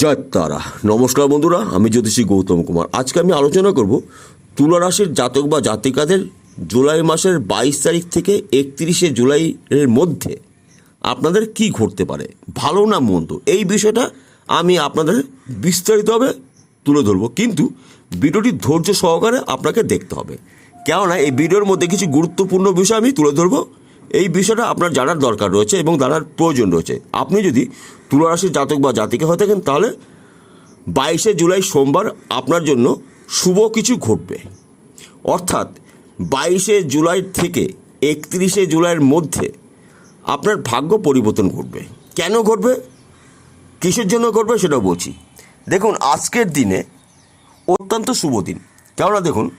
জয় তারা। নমস্কার বন্ধুরা, আমি জ্যোতিষী গৌতম কুমার। আজকে আমি আলোচনা করব তুলা রাশির জাতক বা জাতিকাদের জুলাই মাসের বাইশ তারিখ থেকে একত্রিশে জুলাই এর মধ্যে আপনাদের কি ঘটতে পারে, ভালো না মন্দ, এই বিষয়টা আমি আপনাদের বিস্তারিতভাবে তুলে ধরবো। কিন্তু ভিডিওটি ধৈর্য সহকারে আপনাকে দেখতে হবে। কেননা এই ভিডিওর মধ্যে কিছু গুরুত্বপূর্ণ বিষয় আমি তুলে ধরবো। এই বিষয়টা আপনার জানার দরকার রয়েছে এবং জানার প্রয়োজন রয়েছে। আপনি যদি তুলা রাশির জাতক বা জাতিকে হয়ে থাকেন, তাহলে বাইশে জুলাই সোমবার আপনার জন্য শুভ কিছু ঘটবে। অর্থাৎ বাইশে জুলাই থেকে একত্রিশে জুলাইয়ের মধ্যে আপনার ভাগ্য পরিবর্তন ঘটবে। কেন ঘটবে? কিসের জন্য ঘটবে সেটা বলছি। দেখুন, আজকের দিনে অত্যন্ত শুভ দিন। কেননা দেখুন,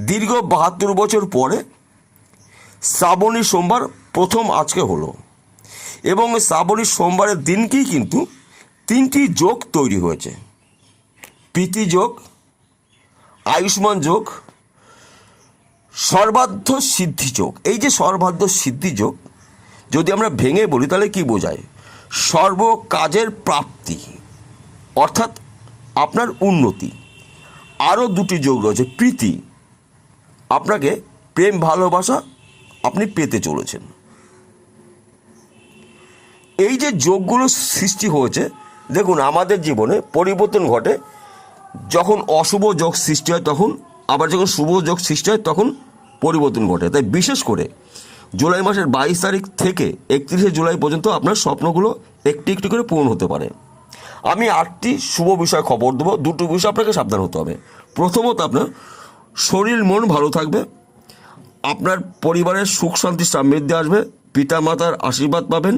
দীর্ঘ বাহাত্তর বছর পরে শ্রাবণী সোমবার প্রথম আজকে হলো। এবং শ্রাবণী সোমবারের দিনকেই কিন্তু তিনটি যোগ তৈরি হয়েছে। প্রীতি যোগ, আয়ুষ্মান যোগ সর্বাধ্য সিদ্ধি যোগ। এই যে সর্বাধ্য সিদ্ধি যোগ, যদি আমরা ভেঙে বলি, তাহলে কি বোঝায়? সর্ব কাজের প্রাপ্তি, অর্থাৎ আপনার উন্নতি। আরও দুটি যোগ রয়েছে, প্রীতি। আপনাকে প্রেম, ভালোবাসা আপনি পেতে চলেছেন। এই যে যোগগুলো সৃষ্টি হয়েছে, দেখুন আমাদের জীবনে পরিবর্তন ঘটে। যখন অশুভ যোগ সৃষ্টি হয়, তখন আবার যখন শুভ যোগ সৃষ্টি হয়, তখন পরিবর্তন ঘটে। তাই বিশেষ করে জুলাই মাসের বাইশ তারিখ থেকে একত্রিশে জুলাই পর্যন্ত আপনার স্বপ্নগুলো একটি একটি করে পূরণ হতে পারে। আমি আটটি শুভ বিষয় খবর দেবো, দুটো বিষয় আপনাকে সাবধান হতে হবে। প্রথমত আপনার শরীর মন ভালো থাকবে আপনার পরিবারের সুখ শান্তি সমৃদ্ধি আসবে পিতা মাতার আশীর্বাদ পাবেন।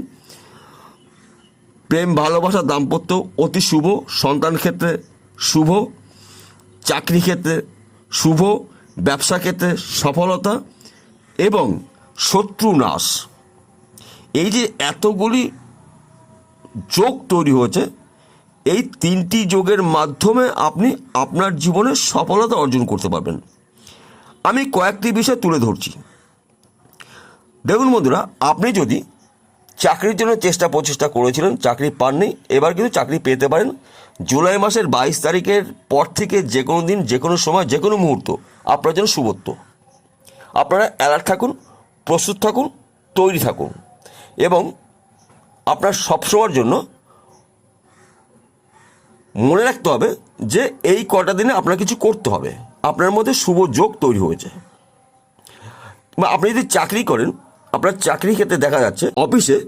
প্রেম, ভালোবাসা, দাম্পত্য অতি শুভ, সন্তান ক্ষেত্রে শুভ, চাকরি ক্ষেত্রে শুভ, ব্যবসা ক্ষেত্রে সফলতা এবং শত্রু নাশ। এই যে এতগুলি যোগ তৈরি হয়েছে, এই তিনটি যোগের মাধ্যমে আপনি আপনার জীবনে সফলতা অর্জন করতে পারবেন। আমি কয়েকটি বিষয় তুলে ধরছি। দেখুন বন্ধুরা, আপনি যদি চাকরির জন্য চেষ্টা প্রচেষ্টা করেছিলেন, চাকরি পাননি, এবার কিন্তু চাকরি পেতে পারেন। জুলাই মাসের বাইশ তারিখের পর থেকে যে কোনো দিন যে কোনো সময় যে কোনো মুহূর্ত আপনার জন্য শুভত্ব আপনারা অ্যালার্ট থাকুন, প্রস্তুত থাকুন, তৈরি থাকুন এবং আপনার সবসময়ের জন্য মনে রাখতে হবে যে এই কটা দিনে আপনার কিছু করতে হবে। আপনার মধ্যে শুভ যোগ তৈরি হয়েছে। বা আপনি যদি চাকরি করেন, আপনার চাকরি ক্ষেত্রে দেখা যাচ্ছে, অফিসে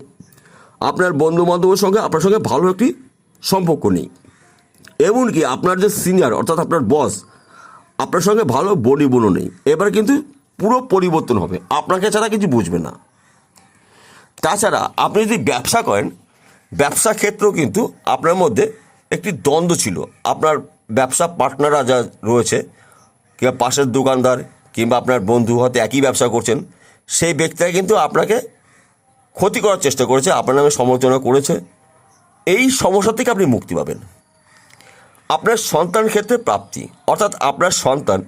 আপনার বন্ধু বান্ধবের সঙ্গে, আপনার সঙ্গে ভালো একটি সম্পর্ক নেই। এমনকি আপনার যে সিনিয়র অর্থাৎ আপনার বস আপনার সঙ্গে ভালো বডি বোনও নেই। এবার কিন্তু পুরো পরিবর্তন হবে। আপনাকে ছাড়া কিছু বুঝবে না। তাছাড়া আপনি যদি ব্যবসা করেন, ব্যবসা ক্ষেত্রেও কিন্তু আপনার মধ্যে একটি দ্বন্দ্ব ছিল। আপনার ব্যবসা পার্টনাররা যা রয়েছে কিংবা পাশের দোকানদার কিংবা আপনার বন্ধু হয়তো একই ব্যবসা করছেন, সেই ব্যক্তিরা কিন্তু আপনাকে ক্ষতি করার চেষ্টা করেছে, আপনার নামে সমালোচনা করেছে। এই সমস্যা থেকে আপনি মুক্তি পাবেন। আপনার সন্তান ক্ষেত্রে প্রাপ্তি, অর্থাৎ আপনার সন্তান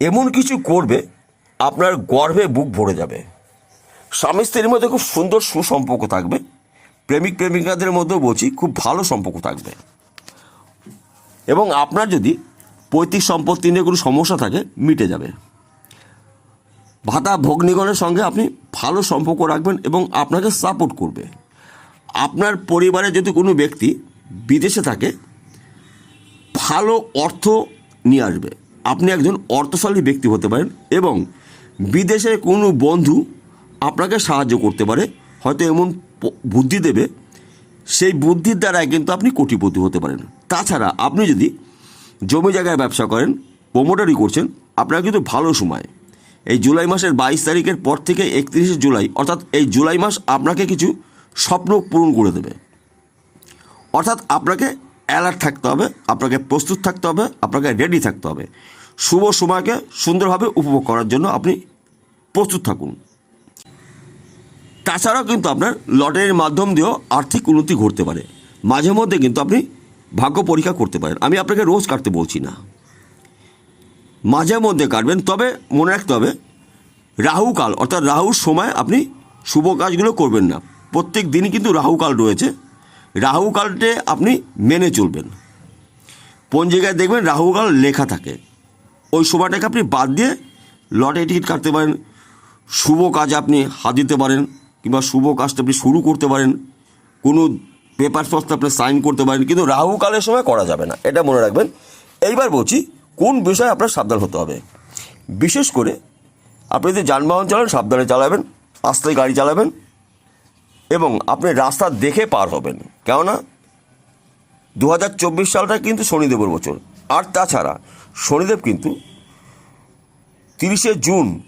এমন কিছু করবে, আপনার গর্ভে বুক ভরে যাবে। স্বামী স্ত্রীর মধ্যে খুব সুন্দর সুসম্পর্ক থাকবে, প্রেমিক প্রেমিকাদের মধ্যেও বলছি খুব ভালো সম্পর্ক থাকবে। এবং আপনার যদি পৈতৃক সম্পত্তি নিয়ে কোনো সমস্যা থাকে, মিটে যাবে। ভাতা ভগ্নিগণের সঙ্গে আপনি ভালো সম্পর্ক রাখবেন এবং আপনাকে সাপোর্ট করবে। আপনার পরিবারে যদি কোনো ব্যক্তি বিদেশে থাকে, ভালো অর্থ নিয়ে আসবে। আপনি একজন অর্থশালী ব্যক্তি হতে পারেন এবং বিদেশে কোনো বন্ধু আপনাকে সাহায্য করতে পারে, হয়তো এমন বুদ্ধি দেবে। সেই বুদ্ধির দ্বারাই কিন্তু আপনি কোটিপতি হতে পারেন। তাছাড়া আপনি যদি জমি জায়গায় ব্যবসা করেন প্রোমোটারি করছেন, আপনার কিন্তু ভালো সময়। এই জুলাই মাসের বাইশ তারিখের পর থেকে একত্রিশে জুলাই, অর্থাৎ এই জুলাই মাস আপনাকে কিছু স্বপ্ন পূরণ করে দেবে। অর্থাৎ আপনাকে অ্যালার্ট থাকতে হবে, আপনাকে প্রস্তুত থাকতে হবে, আপনাকে রেডি থাকতে হবে। শুভ সময়কে সুন্দরভাবে উপভোগ করার জন্য আপনি প্রস্তুত থাকুন। তাছাড়াও কিন্তু আপনার লটারির মাধ্যম দিয়েও আর্থিক উন্নতি ঘটতে পারে। মাঝে মধ্যে কিন্তু আপনি ভাগ্য পরীক্ষা করতে পারেন। আমি আপনাকে রোজ কাটতে বলছি না। মাঝে মধ্যে কাটবেন, তবে মনে রাখতে হবে রাহুকাল অর্থাৎ রাহুর সময় আপনি শুভ কাজগুলো করবেন না। প্রত্যেক দিনই কিন্তু রাহুকাল রয়েছে। রাহুকালটে আপনি মেনে চলবেন। পঞ্জিকায় দেখবেন রাহুকাল লেখা থাকে। ওই সময়টাকে আপনি বাদ দিয়ে লটারি টিকিট কাটতে পারেন, শুভ কাজে আপনি হাত দিতে পারেন, কিংবা শুভ কাজটা আপনি শুরু করতে পারেন। কোনো পেপার পত্র আপনি সাইন করতে পারেন কিন্তু রাহুকালের সময় করা যাবে না। এটা মনে রাখবেন। এইবার বলছি, কোন বিষয়ে আপনার সাবধান হতে হবে? বিশেষ করে, আপনি যদি যানবাহন চালান, সাবধানে চালাবেন, আস্তে গাড়ি চালাবেন, এবং আপনি রাস্তা দেখে পার হবেন। কেননা দু হাজার চব্বিশ সালটা কিন্তু শনিদেবের বছর। আর তাছাড়া, শনিদেব কিন্তু তিরিশে জুন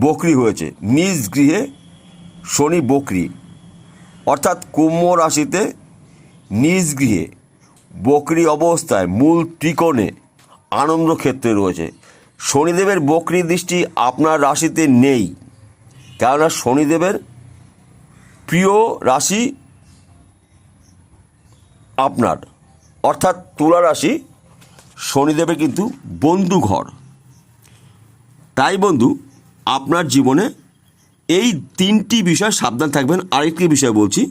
বকরি হয়েছে। নিজ গৃহে শনি বকরি। অর্থাৎ কুম্ভ রাশিতে নিজ গৃহে বকরি অবস্থায় মূল ত্রিকোণে আনন্দ ক্ষেত্রে রয়েছে। শনিদেবের বকরি দৃষ্টি আপনার রাশিতে নেই, কেননা শনিদেবের প্রিয় রাশি আপনার। অর্থাৎ তুলা রাশি শনিদেবের কিন্তু বন্ধু ঘর তাই বন্ধু, আপনার জীবনে এই তিনটি বিষয় সাবধান থাকবেন। আরেকটি বিষয় বলছি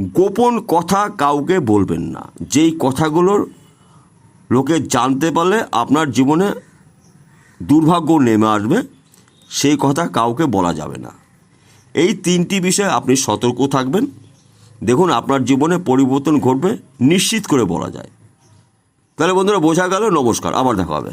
গোপন কথা কাউকে বলবেন না। যেই কথাগুলোর লোকে জানতে পারলে আপনার জীবনে দুর্ভাগ্য নেমে আসবে, সেই কথা কাউকে বলা যাবে না। এই তিনটি বিষয়ে আপনি সতর্ক থাকবেন। দেখুন, আপনার জীবনে পরিবর্তন ঘটবে, নিশ্চিত করে বলা যায়। তাহলে বন্ধুরা, বোঝা গেল, নমস্কার, আবার দেখা হবে।